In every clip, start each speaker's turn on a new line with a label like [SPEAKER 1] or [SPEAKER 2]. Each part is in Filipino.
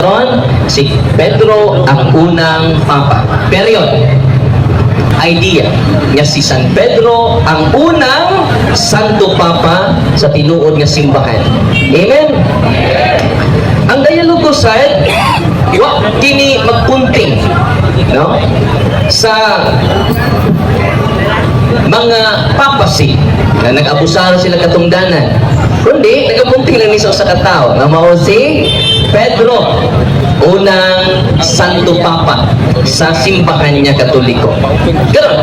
[SPEAKER 1] Ron, si Pedro ang unang papa. Period. Idea nga si San Pedro ang unang santo papa sa tinuod nga simbahan. Amen. Ang dialogo side, wa kini magpunting no? Sa mga papacy na nag-abusaro sila katungdanan. Kundi, nagapunting lang ni sa usa ka tawo na mao si Pedro, unang Santo Papa sa simbahan niya Katoliko. Karon,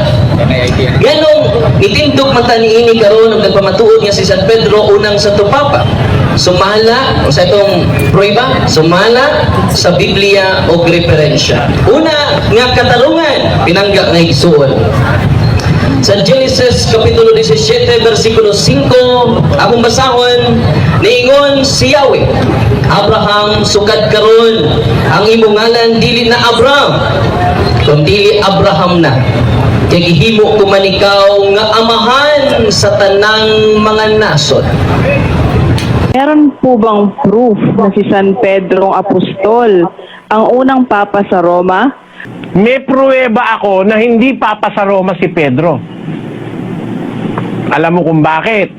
[SPEAKER 1] ganong nitindog man ta niini karon ug nagpamatuod nga si San Pedro unang Santo Papa. Sumala o sa itong prueba, sumala sa Biblia o referensya. Una nga katarungan, pinangga nga igsuon. Sa Genesis Kapitulo 17, versikulo 5, akong basahon, niingon si Yahweh, Abraham sukad karon ang imong ngalan dili na Abraham, kundi Abraham na. Kay gihimo ko man ikaw nga amahan sa tanang mga nasod.
[SPEAKER 2] Meron po bang proof na si San Pedro ang apostol, ang unang papa sa Roma?
[SPEAKER 3] May pruweba ako na hindi papa sa Roma si Pedro. Alam mo kung bakit?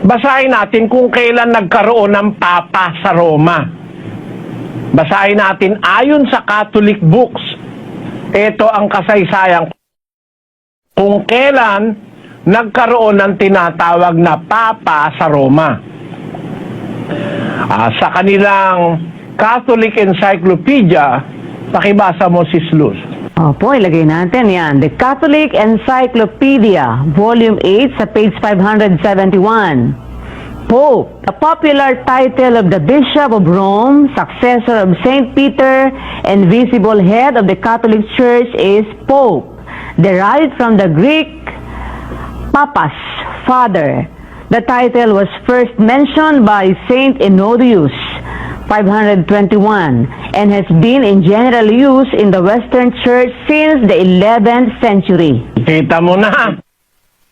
[SPEAKER 3] Basahin natin kung kailan nagkaroon ng papa sa Roma. Basahin natin ayon sa Catholic books. Ito ang kasaysayan kung kailan nagkaroon ng tinatawag na papa sa Roma. Ah, sa kanilang Catholic Encyclopedia, pakibasa mo si Slus.
[SPEAKER 4] Opo, ilagay natin yan. The Catholic Encyclopedia, Volume 8, sa page 571. Pope, the popular title of the Bishop of Rome, successor of Saint Peter, and visible head of the Catholic Church is Pope, derived from the Greek papas, father. The title was first mentioned by Saint Enodius, 521, and has been in general use in the Western Church since the 11th century.
[SPEAKER 3] Kita mo na.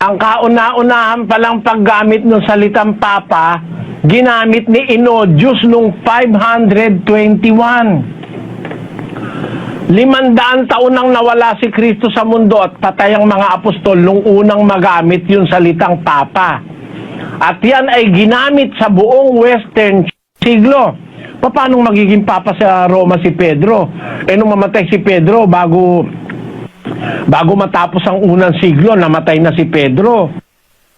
[SPEAKER 3] Ang kauna-unahan palang paggamit ng salitang papa, ginamit ni Inodius nung 521. Limandaan taon nang nawala si Kristo sa mundo at patay ang mga apostol nung unang magamit yung salitang papa. At yan ay ginamit sa buong Western siglo. Paano magiging papa sa Roma si Pedro? Eh nung mamatay si Pedro bago Bago matapos ang unang siglo, namatay na si Pedro.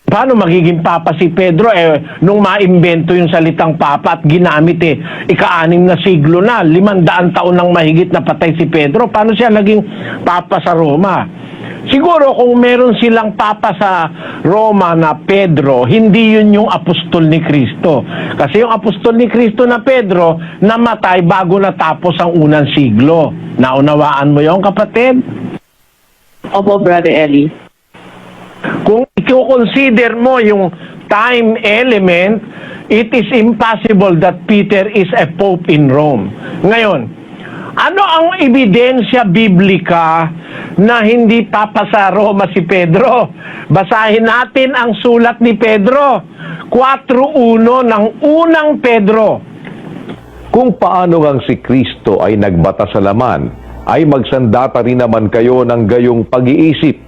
[SPEAKER 3] Paano magiging papa si Pedro? Eh, nung maimbento yung salitang papa at ginamit eh, ika-anim na siglo na, limandaan taon nang mahigit na patay si Pedro. Paano siya naging papa sa Roma? Siguro kung meron silang papa sa Roma na Pedro, hindi yun yung apostol ni Kristo. Kasi yung apostol ni Kristo na Pedro, namatay bago natapos ang unang siglo. Naunawaan mo yon kapatid?
[SPEAKER 2] Opo, Brother Eli.
[SPEAKER 3] Kung i-consider mo yung time element, it is impossible that Peter is a pope in Rome. Ngayon, ano ang ebidensya biblika na hindi papa sa Roma si Pedro? Basahin natin ang sulat ni Pedro. 4.1 ng unang Pedro.
[SPEAKER 5] Kung paano ang si Kristo ay nagbata sa laman, ay magsandata rin naman kayo ng gayong pag-iisip,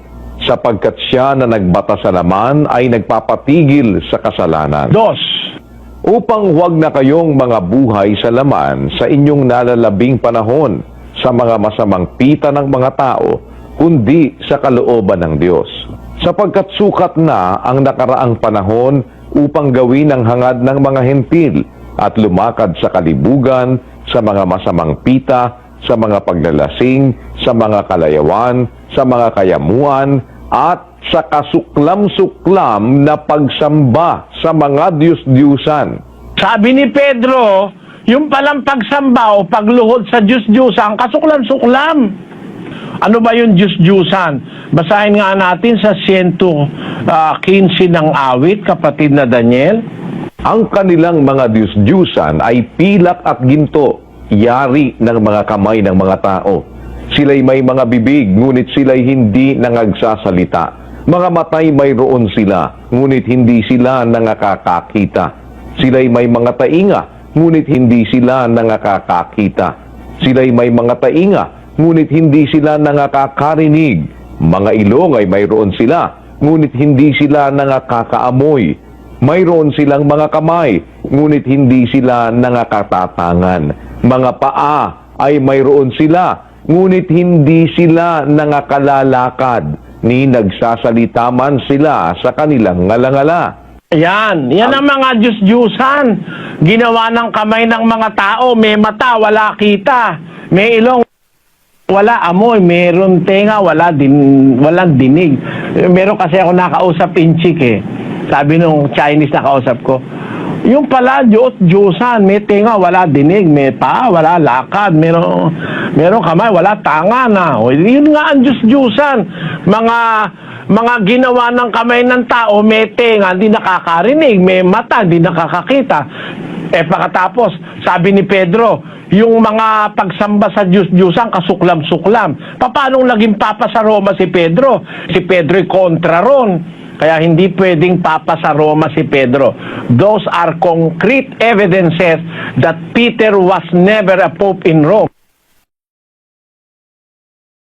[SPEAKER 5] sapagkat siya na nagbata sa laman ay nagpapatigil sa kasalanan.
[SPEAKER 3] Dos.
[SPEAKER 5] Upang huwag na kayong mga buhay sa laman sa inyong nalalabing panahon sa mga masamang pita ng mga tao, kundi sa kalooban ng Diyos. Sapagkat sukat na ang nakaraang panahon upang gawin ang hangad ng mga hentil at lumakad sa kalibugan, sa mga masamang pita, sa mga paglalasing, sa mga kalayawan, sa mga kayamuan, at sa kasuklam-suklam na pagsamba sa mga Diyos-Diyusan.
[SPEAKER 3] Sabi ni Pedro, yung palang pagsamba o pagluhod sa Diyos-Diyusan, kasuklam-suklam. Ano ba yung Diyos-Diyusan? Basahin nga natin sa 115 ng awit, kapatid na Daniel.
[SPEAKER 5] Ang kanilang mga Diyos-Diyusan ay pilak at ginto, yari ng mga kamay ng mga tao. Sila'y may mga bibig, ngunit sila'y hindi nangagsasalita. Mga matay mayroon sila, ngunit hindi sila nangakakakita. Sila'y may mga tainga, ngunit hindi sila nangakakakita. Sila'y may mga tainga, ngunit hindi sila nangakakarinig. Mga ilong ay mayroon sila, ngunit hindi sila nangakakaamoy. Mayroon silang mga kamay, ngunit hindi sila nangakatatangan. Mga paa ay mayroon sila, ngunit hindi sila nangakalalakad, ni nagsasalita man sila sa kanilang ngalangala.
[SPEAKER 3] Yan, yan ang mga Diyos-Diyusan. Ginawa ng kamay ng mga tao, may mata, wala kita. May ilong, wala amoy, meron tenga, wala din, walang dinig. Meron kasi ako nakausap in eh. Sabi nung Chinese na kausap ko, yung pala Diyos, Diyosan, may tenga, wala dinig, may pa, wala lakad, meron, meron kamay, wala tanga na. O, yun nga ang Diyos, Diyosan. Mga, mga ginawa ng kamay ng tao, may tenga, hindi nakakarinig, may mata, hindi nakakakita. Eh pagkatapos, sabi ni Pedro, yung mga pagsamba sa Diyos, Diyosan, kasuklam-suklam. Paano naging papa sa Roma si Pedro? Si Pedro'y kontra ron. Kaya hindi pwedeng papa sa Roma si Pedro. Those are concrete evidences that Peter was never a pope in Rome.